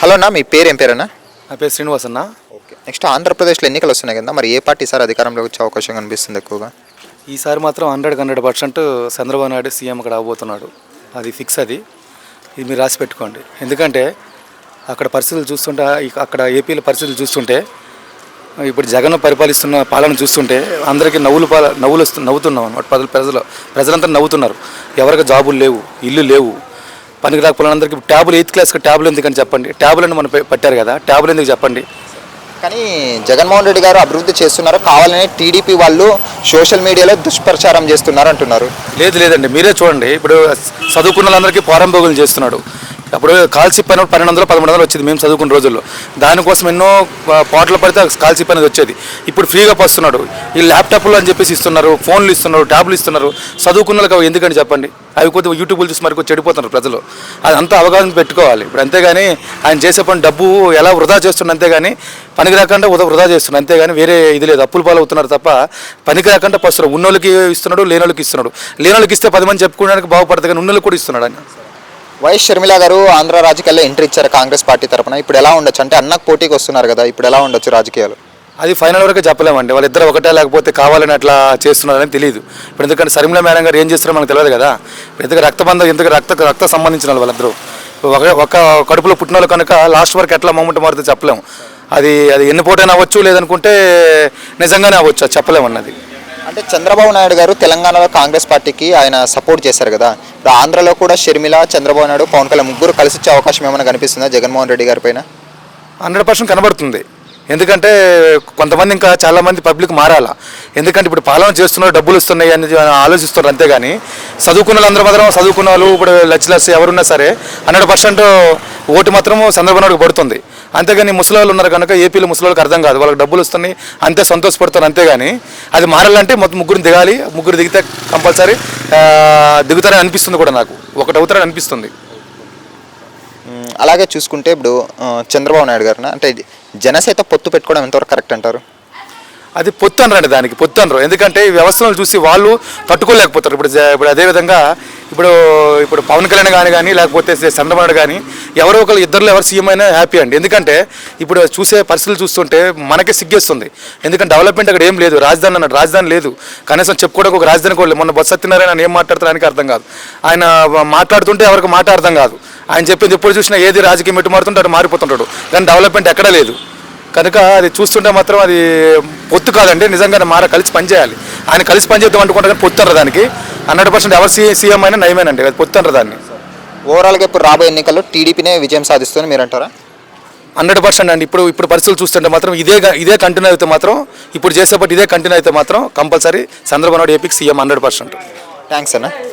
Hello అన్న మీ పేరు ఏం పేరన్నా? నా పేరు శ్రీనివాస్ అన్న. ఓకే. నెక్స్ట్ ఆంధ్రప్రదేశ్లో ఎన్నికలు వస్తున్నాయి కదా మరి ఏ పార్టీ సార్ అధికారంలోకి వచ్చే అవకాశం కనిపిస్తుంది ఎక్కువగా? ఈసారి మాత్రం hundred hundred percent Chandrababu Naidu CM అక్కడ అవబోతున్నాడు. అది ఫిక్స్ అది. ఇది మీరు రాసి పెట్టుకోండి. ఎందుకంటే అక్కడ పరిస్థితులు చూస్తుంటే అక్కడ ఏపీలో పరిస్థితులు చూస్తుంటే ఇప్పుడు జగన్ పరిపాలిస్తున్న పాలన చూస్తుంటే అందరికీ నవ్వులు పాల నవ్వులు వస్తు నవ్వుతున్నాం అనమాట ప్రజలు ప్రజలు ప్రజలంతా నవ్వుతున్నారు. ఎవరికి జాబులు లేవు ఇల్లు లేవు. పనికి అందరికీ ట్యాబులు ఎయిత్ క్లాస్కి ట్యాబులు ఎందుకని చెప్పండి? ట్యాబులు అని మనం పెట్టారు కదా ట్యాబులు ఎందుకు చెప్పండి? కానీ జగన్మోహన్ రెడ్డి గారు అభివృద్ధి చేస్తున్నారు కావాలని టీడీపీ వాళ్ళు సోషల్ మీడియాలో దుష్ప్రచారం చేస్తున్నారు అంటున్నారు. లేదు లేదండి మీరే చూడండి. ఇప్పుడు చదువుకున్న వాళ్ళందరికీ పోరంబోగులు చేస్తున్నాడు. అప్పుడు కాల్సిప్ పైన పన్నెండు వందలు పదమూడు వందలు వచ్చేది మేము చదువుకున్న రోజుల్లో. దానికోసం ఎన్నో పాటలు పడితే కాల్సిప్ అనేది వచ్చేది. ఇప్పుడు ఫ్రీగా పస్తున్నాడు ఈ ల్యాప్టాప్లు అని చెప్పేసి ఇస్తున్నారు ఫోన్లు ఇస్తున్నారు ట్యాబ్లు ఇస్తున్నారు. చదువుకున్న ఎందుకని చెప్పండి? అవి కొద్దిగా యూట్యూబ్లు చూసి మరి చెడిపోతున్నారు ప్రజలు. అది అంతా అవగాహన పెట్టుకోవాలి. ఇప్పుడు అంతేగాని ఆయన చేసే పని డబ్బు ఎలా వృధా చేస్తున్న అంతేగాని పనికి రాకుండా వృధా వృధా చేస్తున్నాడు అంతేగాని వేరే ఇది లేదు. అప్పుల పాలవుతున్నారు తప్ప పనికి రాకుండా పస్తున్నారు. ఉన్నోళ్ళకి ఇస్తున్నాడు లేనోళ్ళకి ఇస్తున్నాడు. లేనోళ్ళకి ఇస్తే పది మంది చెప్పుకోవడానికి బాగుపడదు కానీ ఉన్నోళ్ళకి కూడా ఇస్తున్నాడు ఆయన. వైఎస్ షర్మిల గారు ఆంధ్ర రాజకీయాల్లో ఎంట్రీ ఇచ్చారు కాంగ్రెస్ పార్టీ తరపున. ఇప్పుడు ఎలా ఉండొచ్చు? అంటే అన్నకు పోటీకి వస్తున్నారు కదా ఇప్పుడు ఎలా ఉండొచ్చు రాజకీయాలు? అది ఫైనల్ వరకు చెప్పలేమండి. వాళ్ళిద్దరు ఒకటే లేకపోతే కావాలని అట్లా చేస్తున్నారని తెలియదు. ఇప్పుడు ఎందుకంటే శర్మిల మేడం గారు ఏం చేస్తారో మనకు తెలియదు కదా. ఎందుకంటే రక్తబంధం ఎందుకు రక్త రక్త సంబంధించిన వాళ్ళు వాళ్ళిద్దరూ? ఒక ఒక కడుపులో పుట్టిన వాళ్ళు కనుక లాస్ట్ వరకు ఎట్లా మూమెంట్ మారుతుందో చెప్పలేము. అది అది ఎన్ని పోటైనా అవ్వచ్చు లేదనుకుంటే నిజంగానే అవ్వచ్చు అది చెప్పలేము అన్నది. అంటే చంద్రబాబు నాయుడు గారు తెలంగాణలో కాంగ్రెస్ పార్టీకి ఆయన సపోర్ట్ చేశారు కదా. ఇప్పుడు ఆంధ్రలో కూడా షర్మిల చంద్రబాబు నాయుడు పవన్ కళ్యాణ్ ముగ్గురు కలిసి వచ్చే అవకాశం ఏమైనా కనిపిస్తుందా జగన్మోహన్ రెడ్డి గారి పైన? హండ్రెడ్ పర్సెంట్ కనబడుతుంది. ఎందుకంటే కొంతమంది ఇంకా చాలా మంది పబ్లిక్ మారాలా. ఎందుకంటే ఇప్పుడు పాలన చేస్తున్నారు డబ్బులు వస్తున్నాయి అని ఆలోచిస్తున్నారు అంతేగాని చదువుకున్న వాళ్ళు అందరూ మాత్రం చదువుకున్న వాళ్ళు ఇప్పుడు లెక్చరర్స్ ఎవరున్నా సరే హండ్రెడ్ పర్సెంట్ ఓటు మాత్రం చంద్రబాబు నాయుడుకి పడుతుంది. అంతేగాని ముసలి వాళ్ళు ఉన్నారు కనుక ఏపీలో ముసలి వాళ్ళకి అర్థం కాదు. వాళ్ళకి డబ్బులు వస్తున్నాయి అంతే సంతోషపడతారు అంతేగాని అది మారాలంటే మొత్తం ముగ్గురు దిగాలి. ముగ్గురు దిగితే కంపల్సరీ దిగుతారని అనిపిస్తుంది కూడా నాకు. ఒకటి అవుతారని అనిపిస్తుంది. అలాగే చూసుకుంటే ఇప్పుడు చంద్రబాబు నాయుడు గారు అంటే జనసేత పొత్తు పెట్టుకోవడం ఎంతవరకు కరెక్ట్ అంటారు? అది పొత్తు అనరండి దానికి పొత్తు అనరు. ఎందుకంటే ఈ వ్యవస్థలను చూసి వాళ్ళు తట్టుకోలేకపోతారు ఇప్పుడు ఇప్పుడు అదేవిధంగా ఇప్పుడు ఇప్పుడు పవన్ కళ్యాణ్ కానీ కానీ లేకపోతే చంద్రబాబు కానీ ఎవరో ఒకరు ఇద్దరులో ఎవరు సీఎం అయినా హ్యాపీ అండి. ఎందుకంటే ఇప్పుడు చూసే పరిస్థితులు చూస్తుంటే మనకే సిగ్గేస్తుంది. ఎందుకంటే డెవలప్మెంట్ అక్కడ ఏం లేదు. రాజధాని అన్నాడు. రాజధాని లేదు. కనీసం చెప్పుకోవడానికి ఒక రాజధాని కూడా మొన్న బొత్స సత్యనారాయణ ఏం మాట్లాడతారు అర్థం కాదు. ఆయన మాట్లాడుతుంటే ఎవరికి మాట అర్థం కాదు. ఆయన చెప్పింది ఎప్పుడు చూసినా ఏది రాజకీయం ఎటు మారుతుంటే అటు మారిపోతుంటాడు. కానీ డెవలప్మెంట్ ఎక్కడా లేదు. కనుక అది చూస్తుంటే మాత్రం అది పొత్తు కాదండి. నిజంగానే మార కలిసి పనిచేయాలి. ఆయన కలిసి పనిచేద్దాం అనుకుంటే కానీ పొత్తు అనరు దానికి. హండ్రెడ్ పర్సెంట్ ఎవరు సీ సీఎం అయినా నయమేనండి. అది పొత్తు అనరు దాన్ని. ఓవరాల్గా ఇప్పుడు రాబోయే ఎన్నికల్లో టీడీపీనే విజయం సాధిస్తుంది మీరు అంటారా? హండ్రెడ్ పర్సెంట్ అండి. ఇప్పుడు ఇప్పుడు పరిస్థితులు చూస్తుంటే మాత్రం ఇదే ఇదే కంటిన్యూ అయితే మాత్రం ఇప్పుడు చేసేపటి ఇదే కంటిన్యూ అయితే మాత్రం కంపల్సరీ చంద్రబాబు నాయుడు ఏపీకి సీఎం హండ్రెడ్ పర్సెంట్. థ్యాంక్స్ అన్న.